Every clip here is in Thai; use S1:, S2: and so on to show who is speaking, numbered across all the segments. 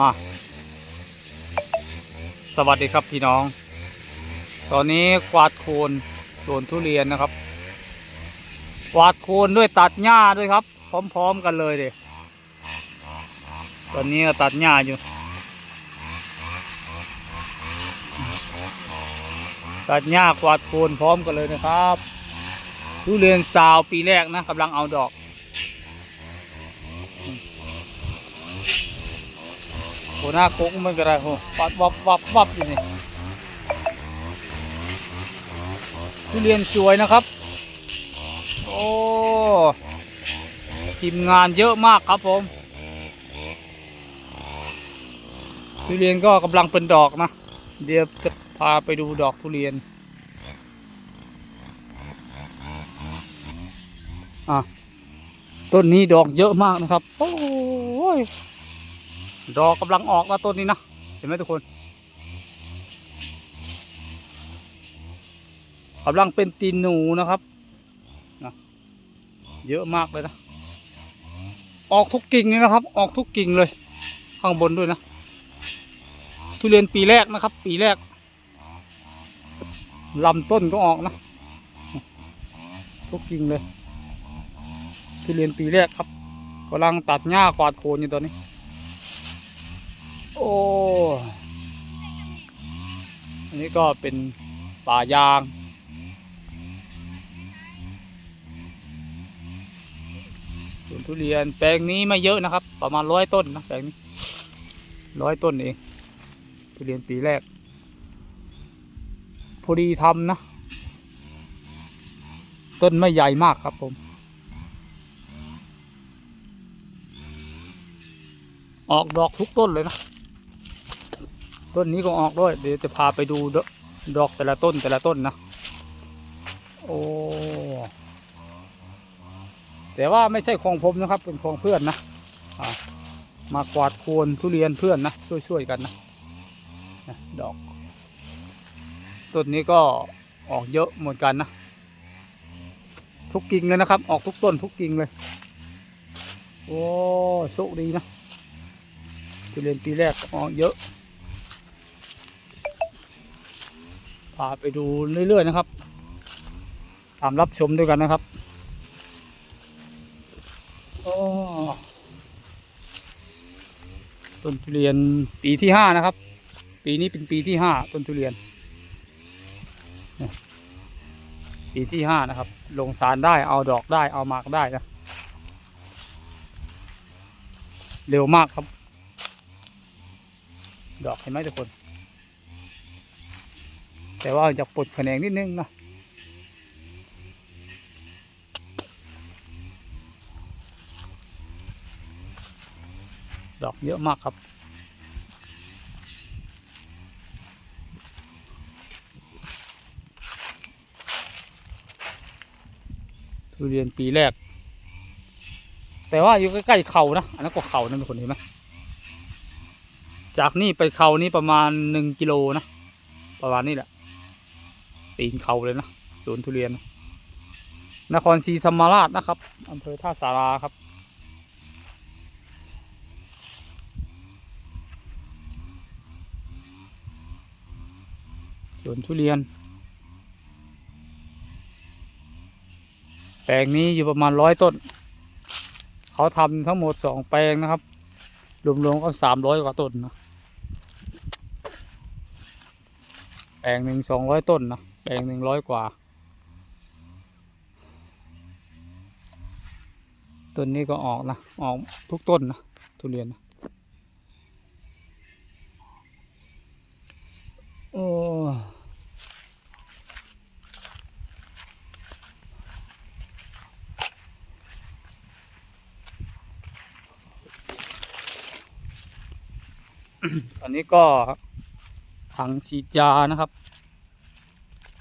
S1: มา สวัสดีครับพี่น้อง ตอนนี้กวาดโคนสวนทุเรียนนะครับ กวาดโคนด้วยตัดหญ้าด้วยครับ พร้อม ๆ กันเลยเด็ตอนนี้ก็ตัดหญ้าอยู่ ตัดหญ้ากวาดโคนพร้อมกันเลยนะครับ ทุเรียนสาวปีแรกนะกำลังเอาดอก โหหน้าโค้งมันก็ได้โหวับวับวับวับอยู่นี่ทุเรียนสวยนะครับ โอ้ทีมงานเยอะมากครับผมทุเรียนก็กำลังเป็นดอกนะ เดี๋ยวจะพาไปดูดอกทุเรียน อะ ต้นนี้ดอกเยอะมากนะครับ โอ้ย ดอกกำลังออกแล้วต้นนี้นะเห็นไหมทุกคนกำลังเป็นตีนหนูนะครับนะเยอะมากเลยนะ ออกทุกกิ่งเลยนะครับ ออกทุกกิ่งเลย ข้างบนด้วยนะ ทุเรียนปีแรกนะครับ ปีแรกลำต้นก็ออกนะ ทุกกิ่งเลย ทุเรียนปีแรกครับกำลังตัดหญ้ากวาดโคนอยู่ตอนนี้ อ้อันนี้ก็เป็นป่ายาง สวนทุเรียนแปลงนี้ไม่เยอะนะครับ ประมาณร้อยต้นนะแปลงนี้ร้อยต้นเองทุเรียนปีแรก พอดีทำนะ ต้นไม่ใหญ่มากครับผมออกดอกทุกต้นเลยนะ ต้นนี้ก็ออกด้วย เดี๋ยวจะพาไปดูดอกแต่ละต้นแต่ละต้นนะ โอ้ แต่ว่าไม่ใช่ของผมนะครับ เป็นของเพื่อนนะมากวาดโคนทุเรียนเพื่อนนะ ช่วยๆกันนะนะดอก ต้นนี้ก็ออกเยอะเหมือนกันนะ ทุกกิ่งเลยนะครับ ออกทุกต้นทุกกิ่งเลย โอ้สุกดีนะทุเรียนปีแรกออกเยอะ พาไปดูเรื่อยๆนะครับ ตามรับชมด้วยกันนะครับโอ้ต้นทุเรียนปีที่ห้านะครับ ปีนี้เป็นปีที่ห้าต้นทุเรียน ปีที่ห้านะครับ ลงสารได้เอาดอกได้เอาหมากได้นะ เร็วมากครับ ดอกเห็นไหมทุกคน แต่ว่าจะปลดแขนงนิดนึงนะดอกเยอะมากครับ ทุเรียนปีแรก แต่ว่าอยู่ใกล้ๆเขานะ อันนั้นก็เขานะทุกคนเห็นไหมจากนี่ไปเขานี่ประมาณหนึ่งกิโลนะ ประมาณนี้แหละ ตีนเขาเลยนะสวนทุเรียน นครศรีธรรมราชนะครับอำเภอท่าสาราครับ สวนทุเรียน แปลงนี้อยู่ประมาณร้อยต้น เขาทำทั้งหมดสองแปลงนะครับ รวมๆก็สามร้อยกว่าต้นนะแปลงหนึ่งสองร้อยต้นนะ แปลงหนึ่งร้อยกว่า ต้นนี้ก็ออกนะ ออกทุกต้นนะ ทุเรียนนะ โอ้อันนี้ก็ถังฉีดยานะครับ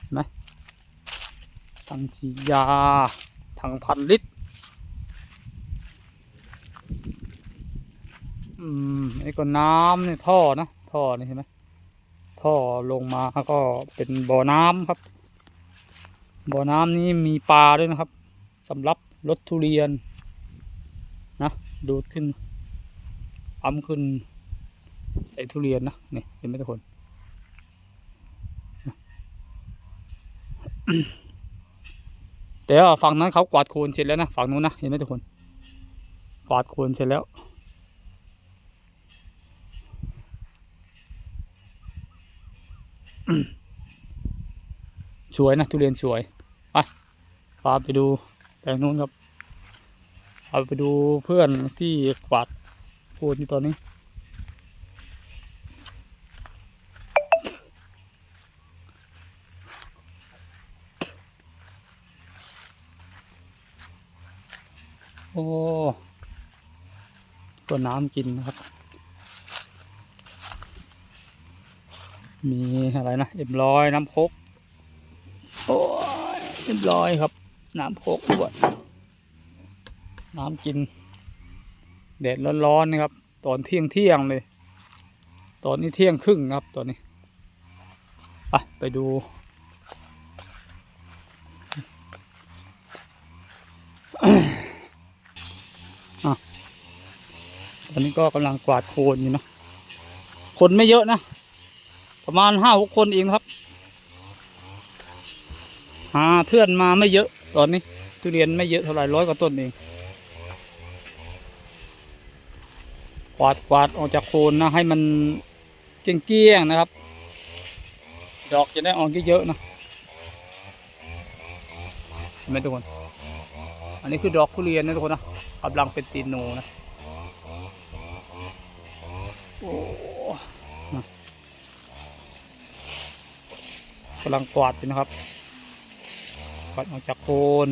S1: เห็นไหม ถังฉียา ถังพันลิตร อืมไอ้ก็น้ำเนี่ยท่อนะ ท่อนี่เห็นไหมท่อลงมาก็เป็นบ่อน้ำครับ บ่อน้ำนี้มีปลาด้วยนะครับสำหรับรถทุเรียน นะ ดูดขึ้นปั๊มขึ้น ใส่ทุเรียนนะนี่เห็นไหมทุกคน แต่ว่าฝั่งนั้นเขากวาดโคลนเสร็จแล้วนะฝั่งนู้นนะเห็นไหมทุกคน กวาดโคลนเสร็จแล้ว สวยนะทุเรียนสวยไปพาไปดูแปลงนู้นครับพาไปดูเพื่อนที่กวาดโคลนอยู่ตอนนี้ โอ้ ก็น้ำกินนะครับ มีอะไรนะ เอ็มร้อยน้ำโคกโอ้ยเอ็มร้อยครับ น้ำโคกด้วยน้ำกิน แดดร้อนๆนะครับ ตอนเที่ยงเที่ยงๆเลย ตอนนี้เที่ยงครึ่งครับตอนนี้ ไปไปดู ตอนนี้ ก็กำลังกวาดโคลนอยู่นะคนไม่เยอะนะ ประมาณห้าหกคนเองครับ หาเพื่อนมาไม่เยอะตอนนี้ ทุเรียนไม่เยอะเท่าไหร่ร้อยกว่าต้นเองกวาดกวาดออกจากโคนนะให้มันเกลี้ยงๆนะครับ ดอกจะได้ออกเยอะๆนะเห็นไหมทุกคน อันนี้คือดอกทุเรียนนะทุกคนนะกำลังเป็นตีนโนะ กำลังกวาดอยู่นะครับกวาดออกจากโคน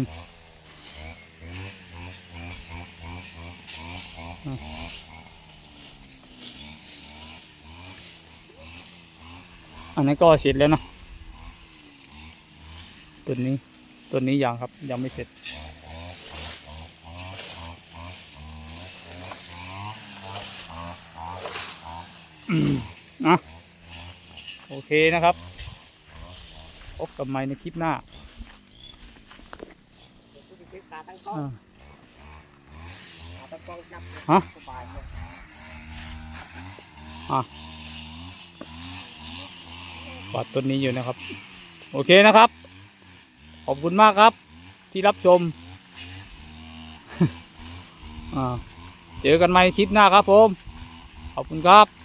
S1: อันนี้ก็เสร็จแล้วเนะตัวนี้ตัวนี้ยังครับยังไม่เสร็จ อืมอะโอเคนะครับพบกับใหม่ในคลิปหน้าอ่าฮะกวาดต้นนี้อยู่นะครับ โอเคนะครับ ขอบคุณมากครับที่รับชมอ่าเจอกันใหม่คลิปหน้าครับผม ขอบคุณครับ